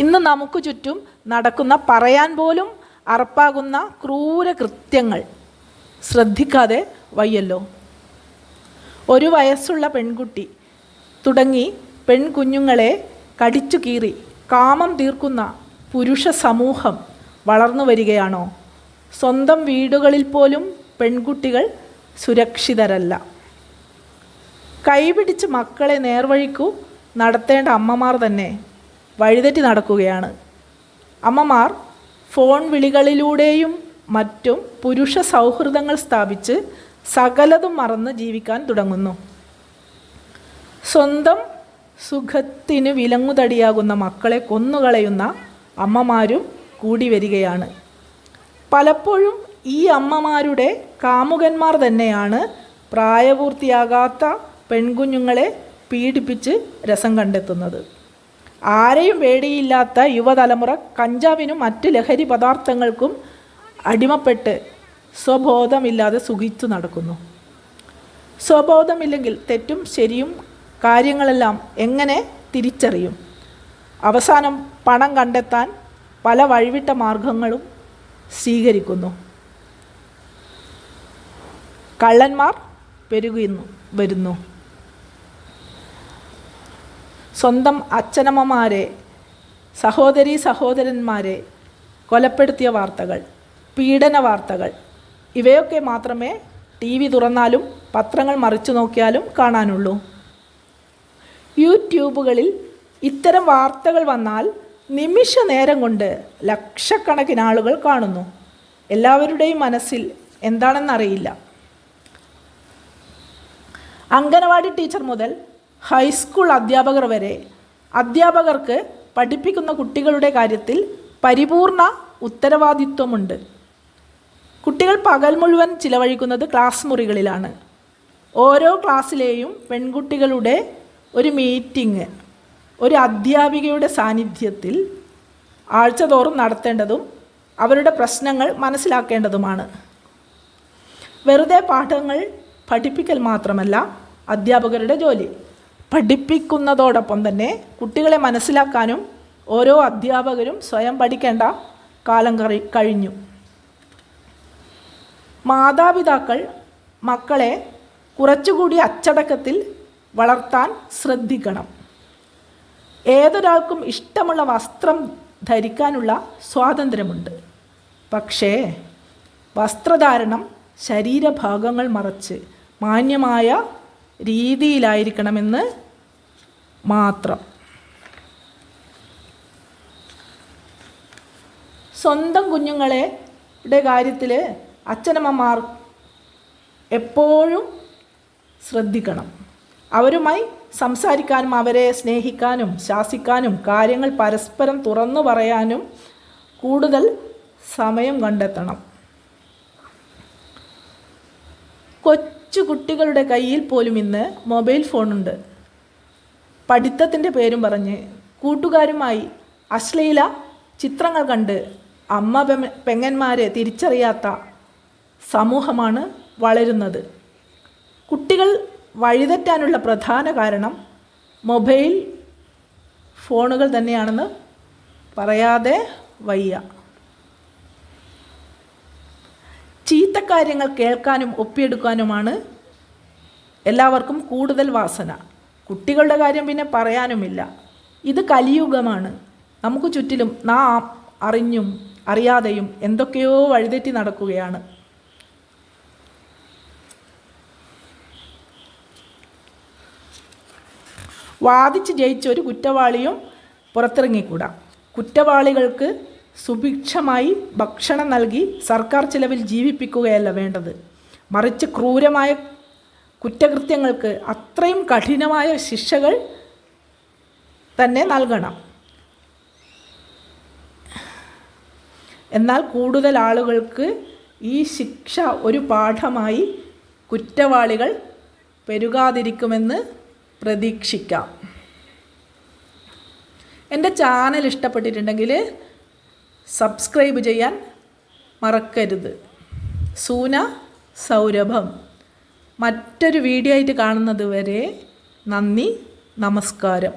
ഇന്ന് നമുക്ക് ചുറ്റും നടക്കുന്ന പറയാൻ പോലും അറപ്പാകുന്ന ക്രൂര കൃത്യങ്ങൾ ശ്രദ്ധിക്കാതെ വയ്യല്ലോ. ഒരു വയസ്സുള്ള പെൺകുട്ടി തുടങ്ങി പെൺകുഞ്ഞുങ്ങളെ കടിച്ചു കീറി കാമം തീർക്കുന്ന പുരുഷ സമൂഹം വളർന്നു വരികയാണോ? സ്വന്തം വീടുകളിൽ പോലും പെൺകുട്ടികൾ സുരക്ഷിതരല്ല. കൈപിടിച്ച് മക്കളെ നേർവഴിക്കു നടത്തേണ്ട അമ്മമാർ തന്നെ വഴിതെറ്റി നടക്കുകയാണ്. അമ്മമാർ ഫോൺ വിളികളിലൂടെയും മറ്റും പുരുഷ സൗഹൃദങ്ങൾ സ്ഥാപിച്ച് സകലതും മറന്ന് ജീവിക്കാൻ തുടങ്ങുന്നു. സ്വന്തം സുഖത്തിന് വിലങ്ങുതടിയാകുന്ന മക്കളെ കൊന്നുകളയുന്ന അമ്മമാരും കൂടി വരികയാണ്. പലപ്പോഴും ഈ അമ്മമാരുടെ കാമുകന്മാർ തന്നെയാണ് പ്രായപൂർത്തിയാകാത്ത പെൺകുഞ്ഞുങ്ങളെ പീഡിപ്പിച്ച് രസം കണ്ടെത്തുന്നത്. ആരെയും വേടിയില്ലാത്ത യുവതലമുറ കഞ്ചാവിനും മറ്റ് ലഹരി പദാർത്ഥങ്ങൾക്കും അടിമപ്പെട്ട് സ്വബോധമില്ലാതെ സുഖിച്ചു നടക്കുന്നു. സ്വബോധമില്ലെങ്കിൽ തെറ്റും ശരിയും കാര്യങ്ങളെല്ലാം എങ്ങനെ തിരിച്ചറിയും? അവസാനം പണം കണ്ടെത്താൻ പല വഴിവിട്ട മാർഗങ്ങളും സ്വീകരിക്കുന്നു. കള്ളന്മാർ പെരുകുന്നു വരുന്നു. സ്വന്തം അച്ഛനമ്മമാരെ സഹോദരി സഹോദരന്മാരെ കൊലപ്പെടുത്തിയ വാർത്തകൾ പീഡന വാർത്തകൾ ഇവയൊക്കെ മാത്രമേ ടി വി തുറന്നാലും പത്രങ്ങൾ മറിച്ചു നോക്കിയാലും കാണാനുള്ളൂ. യൂട്യൂബുകളിൽ ഇത്തരം വാർത്തകൾ വന്നാൽ നിമിഷ നേരം കൊണ്ട് ലക്ഷക്കണക്കിന് ആളുകൾ കാണുന്നു. എല്ലാവരുടെയും മനസ്സിൽ എന്താണെന്നറിയില്ല. അംഗനവാടി ടീച്ചർ മുതൽ ഹൈസ്കൂൾ അധ്യാപകർ വരെ അധ്യാപകർക്ക് പഠിപ്പിക്കുന്ന കുട്ടികളുടെ കാര്യത്തിൽ പരിപൂർണ ഉത്തരവാദിത്വമുണ്ട്. കുട്ടികൾ പകൽ മുഴുവൻ ചിലവഴിക്കുന്നത് ക്ലാസ് മുറികളിലാണ്. ഓരോ ക്ലാസ്സിലെയും പെൺകുട്ടികളുടെ ഒരു മീറ്റിംഗ് ഒരു അധ്യാപികയുടെ സാന്നിധ്യത്തിൽ ആഴ്ചതോറും നടത്തേണ്ടതും അവരുടെ പ്രശ്നങ്ങൾ മനസ്സിലാക്കേണ്ടതുമാണ്. വെറുതെ പാഠങ്ങൾ പഠിപ്പിക്കൽ മാത്രമല്ല അധ്യാപകരുടെ ജോലി. പഠിപ്പിക്കുന്നതോടൊപ്പം തന്നെ കുട്ടികളെ മനസ്സിലാക്കാനും ഓരോ അധ്യാപകരും സ്വയം പഠിക്കേണ്ട കാലം കറി കഴിഞ്ഞു. മാതാപിതാക്കൾ മക്കളെ കുറച്ചുകൂടി അച്ചടക്കത്തിൽ വളർത്താൻ ശ്രദ്ധിക്കണം. ഏതൊരാൾക്കും ഇഷ്ടമുള്ള വസ്ത്രം ധരിക്കാനുള്ള സ്വാതന്ത്ര്യമുണ്ട്. പക്ഷേ വസ്ത്രധാരണം ശരീരഭാഗങ്ങൾ മറച്ച് മാന്യമായ രീതിയിലായിരിക്കണമെന്ന് മാത്രം. സ്വന്തം കുഞ്ഞുങ്ങളെ യുടെ കാര്യത്തിൽ അച്ഛനമ്മമാർ എപ്പോഴും ശ്രദ്ധിക്കണം. അവരുമായി സംസാരിക്കാനും അവരെ സ്നേഹിക്കാനും ശാസിക്കാനും കാര്യങ്ങൾ പരസ്പരം തുറന്നു പറയാനും കൂടുതൽ സമയം കണ്ടെത്തണം. കൊച്ചു കുട്ടികളുടെ കയ്യിൽ പോലും ഇന്ന് മൊബൈൽ ഫോണുണ്ട്. പഠിത്തത്തിന്റെ പേരും പറഞ്ഞ് കൂട്ടുകാരുമായി അശ്ലീല ചിത്രങ്ങൾ കണ്ട് അമ്മ പെങ്ങന്മാരെ തിരിച്ചറിയാത്ത സമൂഹമാണ് വളരുന്നത്. കുട്ടികൾ വഴിതെറ്റാനുള്ള പ്രധാന കാരണം മൊബൈൽ ഫോണുകൾ തന്നെയാണെന്ന് പറയാതെ വയ്യ. ചീത്ത കാര്യങ്ങൾ കേൾക്കാനും ഒപ്പിയെടുക്കാനുമാണ് എല്ലാവർക്കും കൂടുതൽ വാസന. കുട്ടികളുടെ കാര്യം പിന്നെ പറയാനുമില്ല. ഇത് കലിയുഗമാണ്. നമുക്ക് ചുറ്റിലും നാം അറിഞ്ഞും അറിയാതെയും എന്തൊക്കെയോ വഴിതെറ്റി നടക്കുകയാണ്. വാദിച്ച് ജയിച്ച ഒരു കുറ്റവാളിയും പുറത്തിറങ്ങിക്കൂടാ. കുറ്റവാളികൾക്ക് സുഭിക്ഷമായി ഭക്ഷണം നൽകി സർക്കാർ ചിലവിൽ ജീവിപ്പിക്കുകയല്ല വേണ്ടത്. മറിച്ച് ക്രൂരമായ കുറ്റകൃത്യങ്ങൾക്ക് അത്രയും കഠിനമായ ശിക്ഷകൾ തന്നെ നൽകണം. എന്നാൽ കൂടുതൽ ആളുകൾക്ക് ഈ ശിക്ഷ ഒരു പാഠമായി കുറ്റവാളികൾ പെരുകാതിരിക്കുമെന്ന് പ്രതീക്ഷിക്കാം. എന്റെ ചാനൽ ഇഷ്ടപ്പെട്ടിട്ടുണ്ടെങ്കിൽ സബ്സ്ക്രൈബ് ചെയ്യാൻ മറക്കരുത്. സൂന സൗരഭം. മറ്റൊരു വീഡിയോ ആയിട്ട് കാണുന്നത് വരെ നന്ദി നമസ്കാരം.